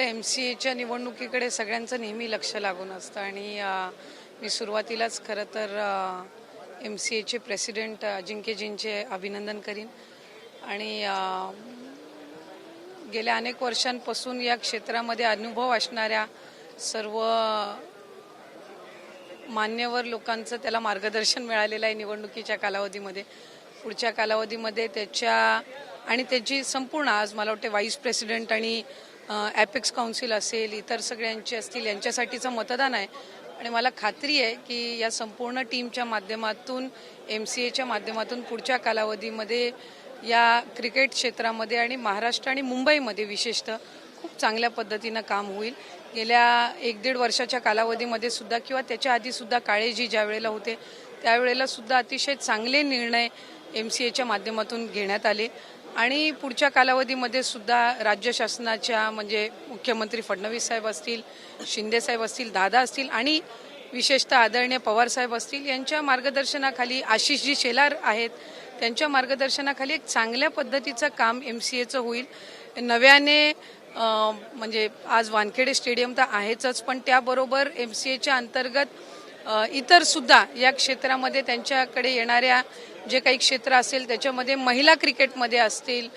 M C एच्या निवडणुकीकडे सगळ्यांचं नेहमी लक्ष लागून असतं आणि मी सुरुवातीलाच खरं तर एम सी एचे प्रेसिडेंट अजिंक्यजींचे अभिनंदन करीन. आणि गेल्या अनेक वर्षांपासून या क्षेत्रामध्ये अनुभव असणाऱ्या सर्व मान्यवर लोकांचं त्याला मार्गदर्शन मिळालेलं आहे निवडणुकीच्या कालावधीमध्ये. पुढच्या कालावधीमध्ये त्याच्या आणि त्याची संपूर्ण आज मला वाटते व्हाईस प्रेसिडेंट आणि ॲपेक्स काउन्सिल असेल इतर सगळ्यांचे असतील यांच्यासाठीचं मतदान आहे. आणि मला खात्री आहे की या संपूर्ण टीमच्या माध्यमातून एम सी एच्या माध्यमातून पुढच्या कालावधीमध्ये या क्रिकेट क्षेत्रामध्ये आणि महाराष्ट्र आणि मुंबईमध्ये विशेषतः खूप चांगल्या पद्धतीनं काम होईल. गेल्या एक दीड वर्षाच्या कालावधीमध्ये सुद्धा किंवा त्याच्या आधीसुद्धा काळेजी ज्या वेळेला होते त्यावेळेला सुद्धा अतिशय चांगले निर्णय एम सी एच्या माध्यमातून घेण्यात आले. आणि पुढच्या कालावधीमध्ये सुद्धा राज्य शासनाच्या म्हणजे मुख्यमंत्री फडणवीस साहेब असतील शिंदे साहेब असतील दादा असतील आणि विशेषतः आदरणीय पवार साहेब असतील यांच्या मार्गदर्शनाखाली आशिषजी शेलार आहेत त्यांच्या मार्गदर्शनाखाली एक चांगल्या पद्धतीचं काम एम सी एचं होईल. नव्याने म्हणजे आज वानखेडे स्टेडियम तर आहेच पण त्याबरोबर एम सी एच्या अंतर्गत इतर सुद्धा या क्षेत्रामध्ये त्यांच्याकडे येणाऱ्या जे काही क्षेत्र असेल त्याच्यामध्ये महिला क्रिकेटमध्ये असतील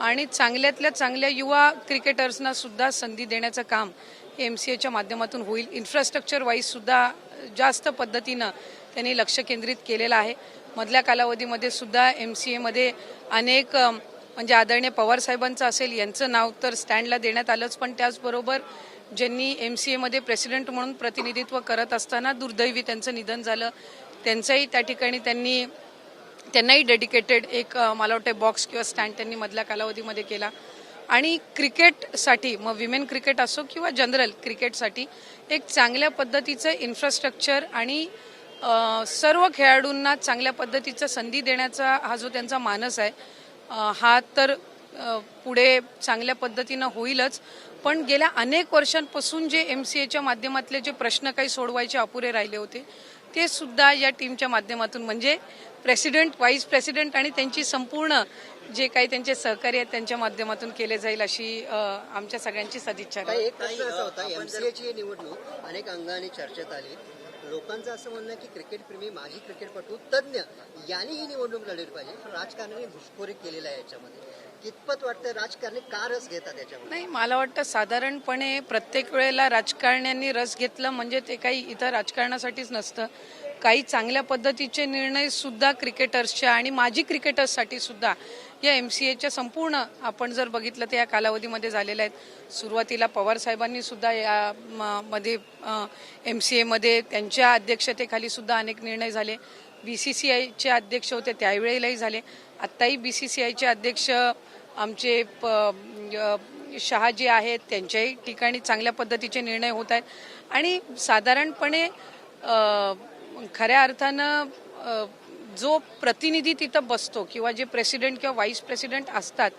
आणि चांगल्यातल्या चांगल्या युवा क्रिकेटर्सना सुद्धा संधी देण्याचं काम एम सी एच्या माध्यमातून होईल. इन्फ्रास्ट्रक्चर वाईजसुद्धा जास्त पद्धतीनं त्यांनी लक्ष केंद्रित केलेलं आहे. मधल्या कालावधीमध्ये सुद्धा एम सी एमध्ये अनेक म्हणजे आदरणीय पवार साहेबांचं असेल यांचं नाव तर स्टँडला देण्यात आलंच पण त्याचबरोबर ज्यांनी एम सी एमध्ये प्रेसिडेंट म्हणून प्रतिनिधित्व करत असताना दुर्दैवी त्यांचं निधन झालं. त्यांचंही त्या ठिकाणी त्यांनी त्यांनाही डेडिकेटेड एक मला वाटतं बॉक्स किंवा स्टँड त्यांनी मधल्या कालावधीमध्ये केला. आणि क्रिकेटसाठी मग विमेन क्रिकेट असो किंवा जनरल क्रिकेटसाठी एक चांगल्या पद्धतीचं इन्फ्रास्ट्रक्चर आणि सर्व खेळाडूंना चांगल्या पद्धतीचं संधी देण्याचा हा जो त्यांचा मानस आहे हा तर पुढे चांगल्या पद्धतीनं होईलच. पण गेल्या अनेक वर्षांपासून जे एम सी एच्या माध्यमातले जे प्रश्न काही सोडवायचे अपुरे राहिले होते ते सुद्धा या टीमच्या माध्यमातून म्हणजे प्रेसिडेंट व्हाईस प्रेसिडेंट आणि त्यांची संपूर्ण जे काही त्यांचे सहकारी आहेत त्यांच्या माध्यमातून केले जाईल अशी आमच्या सगळ्यांची सदिच्छा. आहे. काही एक प्रश्न असा होता. एमसीएची निवडणूक अनेक अंगाने चर्चेत आली. लोकांचं असं म्हणणं की क्रिकेट प्रेमी माजी क्रिकेटपटू तज्ज्ञ यांनी ही निवडणूक लढली पाहिजे. पण राजकारणाने घुसखोरी केलेला आहे याच्यामध्ये. कितपत वाटतं राजकारणी का रस घेतात याच्यामध्ये? नाही मला वाटतं साधारणपणे प्रत्येक वेळेला राजकारण्यांनी रस घेतलं म्हणजे ते काही इथं राजकारणासाठीच नसतं. काही चांगल्या पद्धतीचे निर्णय सुद्धा क्रिकेटर्सच्या आणि माजी क्रिकेटर्ससाठी सुद्धा या एम सी एच्या संपूर्ण आपण जर बघितलं तर या कालावधीमध्ये झालेल्या आहेत. सुरुवातीला पवार साहेबांनी सुद्धा या म- मध्ये एम सी एमध्ये त्यांच्या अध्यक्षतेखाली सुद्धा अनेक निर्णय झाले. बी सी सी आयचे अध्यक्ष होते त्यावेळेलाही झाले. आत्ताही बी सी सी आयचे अध्यक्ष आमचे प शहा जे आहेत त्यांच्याही ठिकाणी चांगल्या पद्धतीचे निर्णय होत आहेत. आणि साधारणपणे खऱ्या अर्थानं जो प्रतिनिधी तिथं बसतो किंवा जे प्रेसिडेंट किंवा व्हाईस प्रेसिडेंट असतात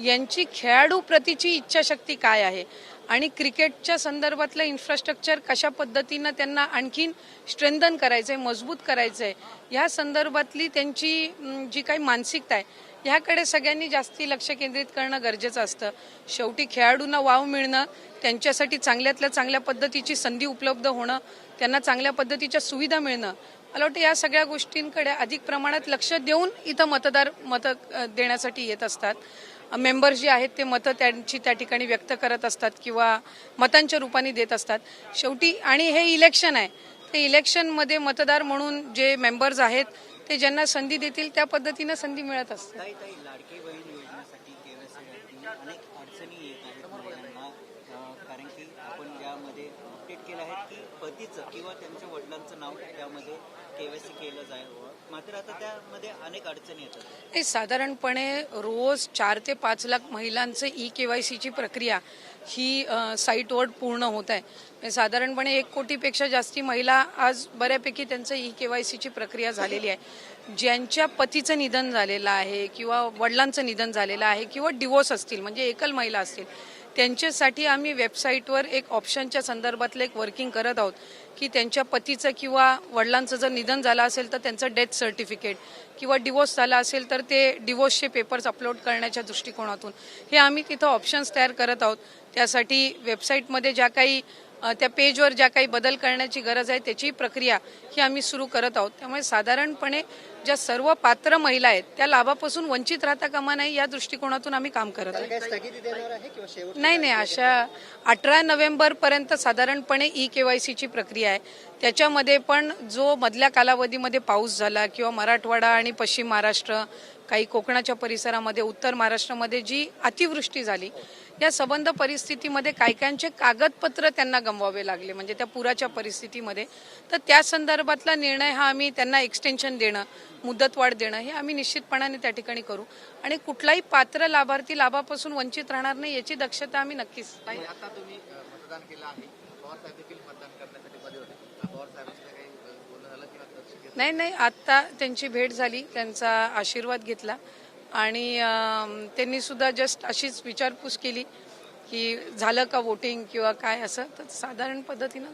यांची खेळाडू प्रतीची इच्छाशक्ती काय आहे? आणि क्रिकेटच्या संदर्भातलं इन्फ्रास्ट्रक्चर कशा पद्धतीनं त्यांना आणखीन स्ट्रेंथन करायचं आहे मजबूत करायचं आहे ह्या संदर्भातली त्यांची जी काही मानसिकता आहे ह्याकडे सगळ्यांनी जास्ती लक्ष केंद्रित करणं गरजेचं असतं. शेवटी खेळाडूंना वाव मिळणं त्यांच्यासाठी चांगल्यातल्या चांगल्या पद्धतीची संधी उपलब्ध होणं त्यांना चांगल्या पद्धतीच्या सुविधा मिळणं मला वाटतं या सगळ्या गोष्टींकडे अधिक प्रमाणात लक्ष देऊन इथं मतदार मतं देण्यासाठी येत असतात. मेंबर्स जे आहेत ते मतं त्यांची त्या ठिकाणी व्यक्त करत असतात किंवा मतांच्या रूपाने देत असतात. शेवटी आणि हे इलेक्शन आहे. ते इलेक्शनमध्ये मतदार म्हणून जे मेंबर्स आहेत ते ज्यांना संधी देतील त्या पद्धतीनं संधी मिळत असते काही काही लाडकी बहीण योजनेसाठी केवायसी अनेक अडचणी येत आहेत महिलांना अं, कारण की आपण यामध्ये अपडेट केलं आहे की पतीचं किंवा त्यांच्या वडिलांचं नाव त्यामध्ये केवायसी केलं जावं मात्र आता त्यामध्ये अनेक अडचणी येतात. नाही साधारणपणे रोज चार ते पाच लाख महिलांचं ई के सीची प्रक्रिया ही अ, साईटवर पूर्ण होत आहे. म्हणजे साधारणपणे एक कोटीपेक्षा जास्ती महिला आज बऱ्यापैकी त्यांचं ई के सीची प्रक्रिया झालेली आहे. ज्यांच्या पतीचं निधन झालेलं आहे किंवा वडिलांचं निधन झालेलं आहे किंवा डिवोर्स असतील म्हणजे एकल महिला असतील त्यांच्यासाठी आम्ही वेबसाईटवर एक ऑप्शनच्या संदर्भातलं एक वर्किंग करत आहोत की त्यांच्या पतीचं किंवा वडिलांचं जर निधन झालं असेल तर त्यांचं डेथ सर्टिफिकेट किंवा डिवोर्स झाला असेल तर ते डिवोर्सचे पेपर्स अपलोड करण्याच्या दृष्टिकोनातून. हे आम्ही तिथं ऑप्शन्स तयार करत आहोत. त्यासाठी वेबसाईटमध्ये ज्या काही त्या पेजवर ज्या काही बदल करण्याची गरज आहे त्याची प्रक्रिया ही आम्ही सुरू करत आहोत. त्यामुळे साधारणपणे ज्या सर्व पात्र महिला आहेत त्या लाभापासून वंचित राहता कामा नाही या दृष्टिकोनातून आम्ही काम करत आहोत नाही नाही अशा अठरा नोव्हेंबर पर्यंत साधारणपणे ई केवायसीची प्रक्रिया आहे. त्याच्यामध्ये पण जो मधल्या कालावधीमध्ये पाऊस झाला किंवा मराठवाडा आणि पश्चिम महाराष्ट्र काही कोकणाच्या परिसरामध्ये उत्तर महाराष्ट्रामध्ये जी अतिवृष्टी झाली या संबंध परिस्थितीमध्ये काही काहींचे कागदपत्र त्यांना गमवावे लागले? म्हणजे त्या पुराच्या परिस्थितीमध्ये. तर त्या संदर्भातला निर्णय हा आम्ही त्यांना एक्सटेन्शन देणं मुदतवाढ देणं हे आम्ही निश्चितपणाने त्या ठिकाणी करू. आणि कुठलाही पात्र लाभार्थी लाभापासून वंचित राहणार नाही याची दक्षता आम्ही नक्कीच आता? नाही नाही आत्ता त्यांची भेट झाली. त्यांचा आशीर्वाद घेतला. आणि त्यांनी सुद्धा जस्ट अशीच विचारपूस केली की झालं का वोटिंग किंवा काय असं? तर साधारण पद्धतीनं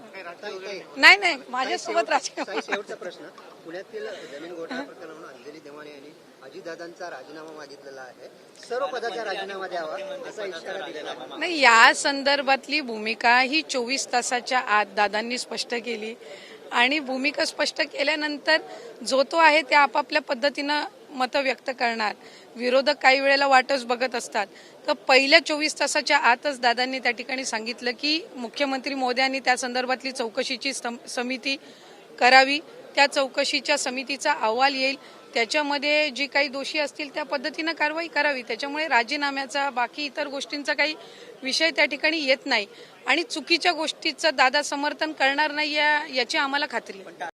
नाही नाही माझ्यासोबत राजकीय शेवटचा प्रश्न. पुण्यातील जमीन घोटाळा प्रकरणावरून अंजली देवाणे यांनी अजितदादांचा राजीनामा मागितलेला आहे. सर्व पदाचा राजीनामा द्यावा असा इशारा दिलेला नाही या संदर्भातली भूमिका ही चोवीस तासाच्या आत दादांनी स्पष्ट केली. आणि भूमिका स्पष्ट केल्यानंतर जो तो आहे ते आपापल्या पद्धतीनं मतं व्यक्त करणार. विरोधक काही वेळेला वाटच बघत असतात. तर पहिल्या चोवीस तासाच्या आतच दादांनी त्या ठिकाणी सांगितलं की मुख्यमंत्री मोद्यांनी त्या संदर्भातली चौकशीची सम- समिती करावी. त्या चौकशीच्या समितीचा अहवाल येईल. त्याच्यामध्ये जी काही दोषी असतील त्या पद्धतीनं कारवाई करावी. त्याच्यामुळे राजीनाम्याचा बाकी इतर गोष्टींचा काही विषय त्या ठिकाणी येत नाही. आणि चुकीच्या गोष्टीचं दादा समर्थन करणार नाही या- याची आम्हाला खात्री